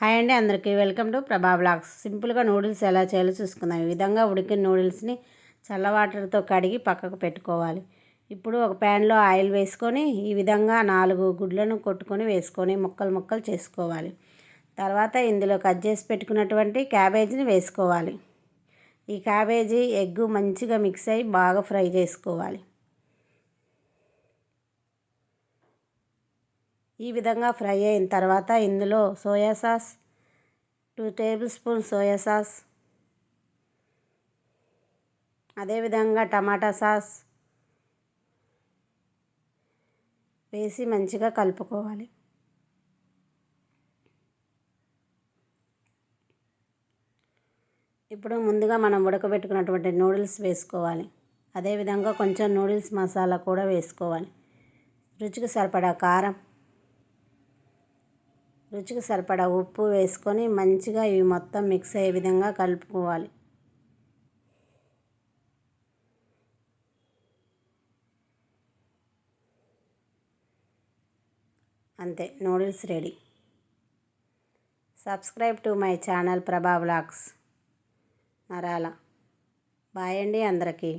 Hi అండి అందరికీ welcome to Prabha blogs. సింపుల్గా నూడిల్స్ ఎలా చేయాలో చూసుకుందాం. ఈ విధంగా ఉడికిన నూడిల్స్ని చల్ల వాటర్తో కడిగి పక్కకు పెట్టుకోవాలి. ఇప్పుడు ఒక ప్యాన్లో ఆయిల్ వేసుకొని ఈ విధంగా నాలుగు గుడ్లను కొట్టుకొని వేసుకొని ముక్కలు ముక్కలు చేసుకోవాలి. తర్వాత ఇందులో కట్ చేసి పెట్టుకున్నటువంటి క్యాబేజీని వేసుకోవాలి. ఈ క్యాబేజీ ఎగ్గు మంచిగా మిక్స్ అయ్యి బాగా ఫ్రై చేసుకోవాలి. ఈ విధంగా ఫ్రై అయిన తర్వాత ఇందులో soya sauce two tablespoon soya sauce అదేవిధంగా టమాటా సాస్ వేసి మంచిగా కలుపుకోవాలి. ఇప్పుడు ముందుగా మనం ఉడకబెట్టుకున్నటువంటి నూడిల్స్ వేసుకోవాలి. అదేవిధంగా కొంచెం నూడిల్స్ మసాలా కూడా వేసుకోవాలి. రుచికి సరిపడా కారం రుచికి సరిపడా ఉప్పు వేసుకొని మంచిగా ఇవి మొత్తం మిక్స్ అయ్యే విధంగా కలుపుకోవాలి. అంతే noodles ready. Subscribe to my channel Prabha blogs Narala. Bye అండి అందరికీ.